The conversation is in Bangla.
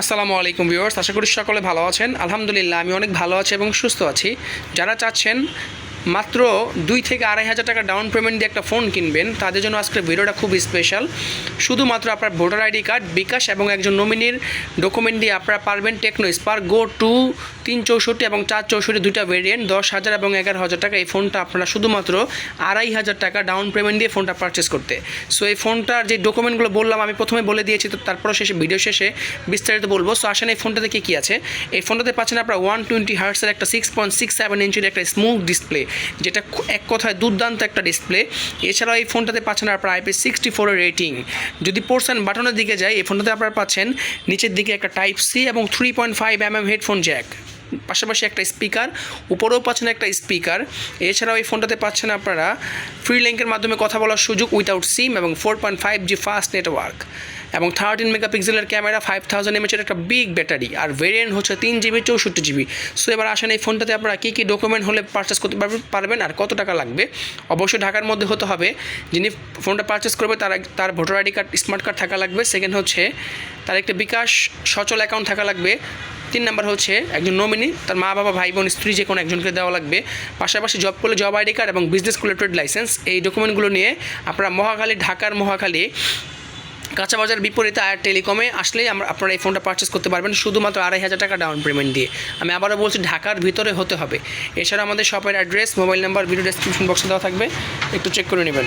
আসসালামু আলাইকুম ভিউয়ার্স, আশা করি সকলে ভালো আছেন। আলহামদুলিল্লাহ, আমি অনেক ভালো আছি এবং সুস্থ আছি। যারা চাচ্ছেন মাত্র দুই থেকে আড়াই হাজার টাকা ডাউন পেমেন্ট দিয়ে একটা ফোন কিনবেন। তাদের জন্য আজকের ভিডিওটা খুব স্পেশাল শুধুমাত্র আপনার ভোটার আইডি কার্ড বিকাশ এবং একজন নমিনির ডকুমেন্ট দিয়ে আপনারা পারবেন টেকনো স্পার গো টু তিন চৌষট্টি এবং চার চৌষট্টি দুইটা ভেরিয়েন্ট দশ হাজার এবং এগারো হাজার টাকা এই ফোনটা আপনারা শুধুমাত্র আড়াই হাজার টাকা ডাউন পেমেন্ট দিয়ে ফোনটা পারচেস করতে। সো এই ফোনটার যে ডকুমেন্টগুলো বললাম, আমি প্রথমে বলে দিয়েছি, তো তারপরে শেষে ভিডিও শেষে বিস্তারিত বলব। সো আসেন এই ফোনটাতে কী কী আছে? এই ফোনটাতে পাচ্ছেন আপনারা ওয়ান টোয়েন্টি হার্টসের একটা সিক্স পয়েন্ট সিক্স সেভেন ইঞ্চির একটা স্মুথ ডিসপ্লে যেটা এক কথায় দুর্দান্ত একটা ডিসপ্লে এছাড়াও এই ফোনটাতে পাচ্ছেন আপনার আইপি সিক্সটি ফোরের রেটিং যদি পোর্সেন বাটনের দিকে যায় এই ফোনটাতে আপনারা পাচ্ছেন নিচের দিকে একটা টাইপ সি এবং three point five M M headphone jack পাশাপাশি একটা স্পিকার, উপরেও পাচ্ছেন একটা স্পিকার। এছাড়াও এই ফোনটাতে পাচ্ছেন আপনারা ফ্রি লিঙ্কের মাধ্যমে কথা বলার সুযোগ উইথাউট সিম এবং four point five G fast network এবং থার্টিন মেগাপিক্সেলের ক্যামেরা ফাইভ থাউজেন্ড এমএচের একটা বিগ ব্যাটারি আর ভেরিয়েন্ট হচ্ছে তিন জিবি চৌষট্টি জিবি সো এবার আসেন এই ফোনটাতে আপনারা কী কী ডকুমেন্ট হলে পারচেস করতে পারবেন আর কত টাকা লাগবে? অবশ্যই ঢাকার মধ্যে হতে হবে। যিনি ফোনটা পারচেস করবে, তার তার voter ID card smart card থাকা লাগবে। সেকেন্ড হচ্ছে, তার একটা বিকাশ সচল অ্যাকাউন্ট থাকা লাগবে। তিন নাম্বার হচ্ছে একজন নমিনি তার মা, বাবা, ভাই, বোন, স্ত্রী যে কোনো একজনকে দেওয়া লাগবে। পাশাপাশি জব করলে জব আইডি কার্ড এবং বিজনেস করলে ট্রেড লাইসেন্স এই ডকুমেন্টগুলো নিয়ে আপনারা মহাখালী, ঢাকার মহাখালী কাঁচা বাজার বিপরীতে আর টেলিকমে আসলেই আমরা আপনারা এই ফোনটা পারচেস করতে পারবেন শুধুমাত্র আড়াই হাজার টাকা ডাউন পেমেন্ট দিয়ে। আমি আবারও বলছি, ঢাকার ভিতরে হতে হবে। এছাড়া আমাদের শপের address mobile number video description বক্সে দেওয়া থাকবে। একটু চেক করে নেবেন।